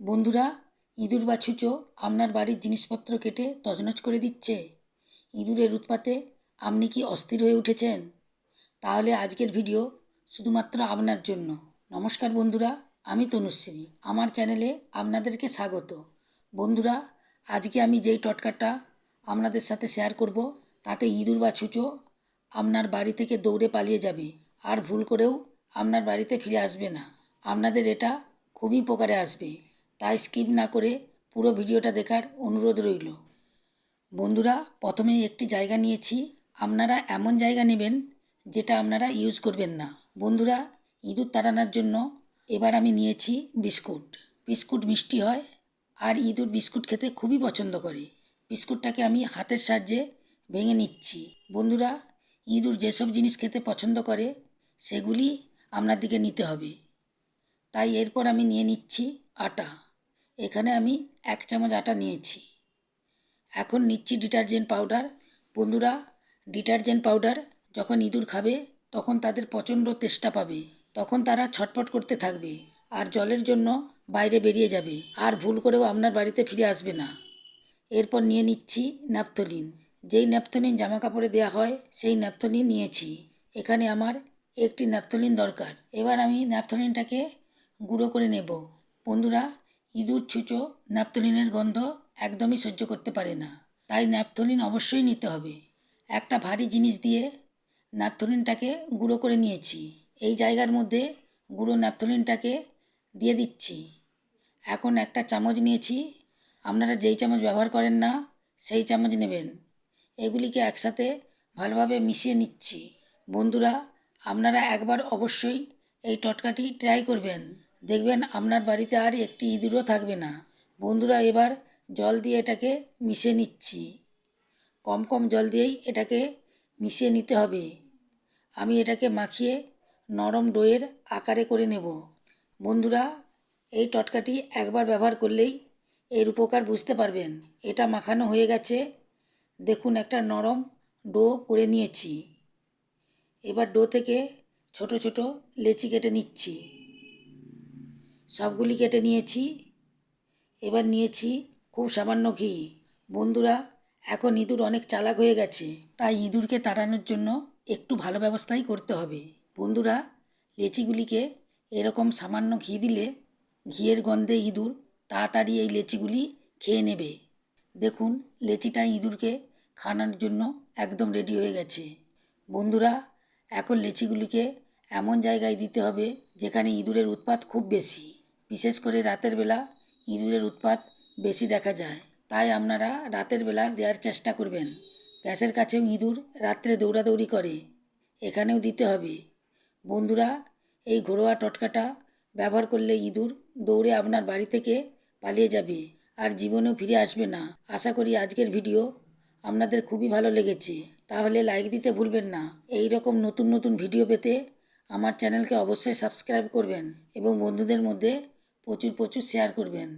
বন্ধুরা, ইঁদুর বা ছুঁচো আপনার বাড়ির জিনিসপত্র কেটে তছনছ করে দিচ্ছে। ইঁদুরের উৎপাতে আপনি কি অস্থির হয়ে উঠেছেন? তাহলে আজকের ভিডিও শুধুমাত্র আপনার জন্য। নমস্কার বন্ধুরা, আমি তনুশ্রী। আমার চ্যানেলে আপনাদেরকে স্বাগত। বন্ধুরা, আজকে আমি যেই টটকাটা আপনাদের সাথে শেয়ার করব, তাতে ইঁদুর বা ছুঁচো আপনার বাড়ি থেকে দৌড়ে পালিয়ে যাবে আর ভুল করেও আপনার বাড়িতে ফিরে আসবে না। আপনাদের এটা খুবই উপকারে আসবে। তাই স্কিপ না করে পুরো ভিডিওটা দেখার অনুরোধ রইল। বন্ধুরা প্রথমে একটি জায়গা নিয়েছি। আপনারা এমন জায়গা নেবেন যেটা আপনারা ইউজ করবেন না। বন্ধুরা, ইঁদুর তাড়ানোর জন্য এবার আমি নিয়েছি বিস্কুট। বিস্কুট মিষ্টি হয় আর ইঁদুর বিস্কুট খেতে খুবই পছন্দ করে। বিস্কুটটাকে আমি হাতের সাহায্যে ভেঙে নিচ্ছি। বন্ধুরা, ইঁদুর যেসব জিনিস খেতে পছন্দ করে, সেগুলি আপনার দিকে নিতে হবে। তাই এরপর আমি নিয়ে নিচ্ছি আটা। এখানে আমি এক চামচ আটা নিয়েছি। এখন নিচ্ছি ডিটারজেন্ট পাউডার। বন্ধুরা, ডিটারজেন্ট পাউডার যখন ইঁদুর খাবে, তখন তাদের প্রচণ্ড তেষ্টা পাবে। তখন তারা ছটফট করতে থাকবে আর জলের জন্য বাইরে বেরিয়ে যাবে। আর ভুল করেও আপনার বাড়িতে ফিরে আসবে না। এরপর নিয়ে নিচ্ছি ন্যাপথলিন। যেই ন্যাপথলিন জামা কাপড়ে দেওয়া হয়, সেই ন্যাপথলিন নিয়েছি। এখানে আমার একটি ন্যাপথলিন দরকার। এবার আমি ন্যাপথলিনটাকে গুঁড়ো করে নেব। বন্ধুরা ইঁদুর, ছুঁচো, ন্যাপথলিনের গন্ধ একদমই সহ্য করতে পারে না। তাই ন্যাপথলিন অবশ্যই নিতে হবে। একটা ভারী জিনিস দিয়ে ন্যাপথলিনটাকে গুঁড়ো করে নিয়েছি। এই জায়গার মধ্যে গুঁড়ো ন্যাপথলিনটাকে দিয়ে দিচ্ছি। এখন একটা চামচ নিয়েছি। আপনারা যেই চামচ ব্যবহার করেন না, সেই চামচ নেবেন। এগুলিকে একসাথে ভালোভাবে মিশিয়ে নিচ্ছি। বন্ধুরা, আপনারা একবার অবশ্যই এই টটকাটি ট্রাই করবেন। দেখবেন আপনার বাড়িতে আর একটি ইঁদুরও থাকবে না। বন্ধুরা, এবার জল দিয়ে এটাকে মিশে নিচ্ছি। কম কম জল দিয়েই এটাকে মিশিয়ে নিতে হবে। আমি এটাকে মাখিয়ে নরম ডোয়ের আকারে করে নেব। বন্ধুরা, এই টটকাটি একবার ব্যবহার করলেই এর উপকার বুঝতে পারবেন। এটা মাখানো হয়ে গেছে। দেখুন, একটা নরম ডো করে নিয়েছি। এবার ডো থেকে ছোট ছোট লেচি কেটে নিচ্ছি। সবগুলি কেটে নিয়েছি। এবার নিয়েছি খুব সামান্য ঘি। বন্ধুরা, এখন ইঁদুর অনেক চালাক হয়ে গেছে। তাই ইঁদুরকে তাড়ানোর জন্য একটু ভালো ব্যবস্থাই করতে হবে। বন্ধুরা, লেচিগুলিকে এরকম সামান্য ঘি দিলে ঘিয়ের গন্ধে ইঁদুর তাড়াতাড়ি এই লেচিগুলি খেয়ে নেবে। দেখুন, লেচিটা ইঁদুরকে খাওয়ানোর জন্য একদম রেডি হয়ে গেছে। বন্ধুরা, এখন লেচিগুলিকে এমন জায়গায় দিতে হবে যেখানে ইঁদুরের উৎপাত খুব বেশি। বিশেষ করে রাতের বেলা ইঁদুরের উৎপাত বেশি দেখা যায়। তাই আপনারা রাতের বেলা দেওয়ার চেষ্টা করবেন। গ্যাসের কাছেও ইঁদুর রাত্রে দৌড়াদৌড়ি করে। এখানেও দিতে হবে। বন্ধুরা, এই ঘরোয়া টটকাটা ব্যবহার করলে ইঁদুর দৌড়ে আপনার বাড়ি থেকে পালিয়ে যাবে আর জীবনেও ফিরে আসবে না। আশা করি আজকের ভিডিও আপনাদের খুবই ভালো লেগেছে। তাহলে লাইক দিতে ভুলবেন না। এই রকম নতুন নতুন ভিডিও পেতে আমার চ্যানেলকে অবশ্যই সাবস্ক্রাইব করবেন এবং বন্ধুদের মধ্যে প্রচুর প্রচুর শেয়ার করবেন।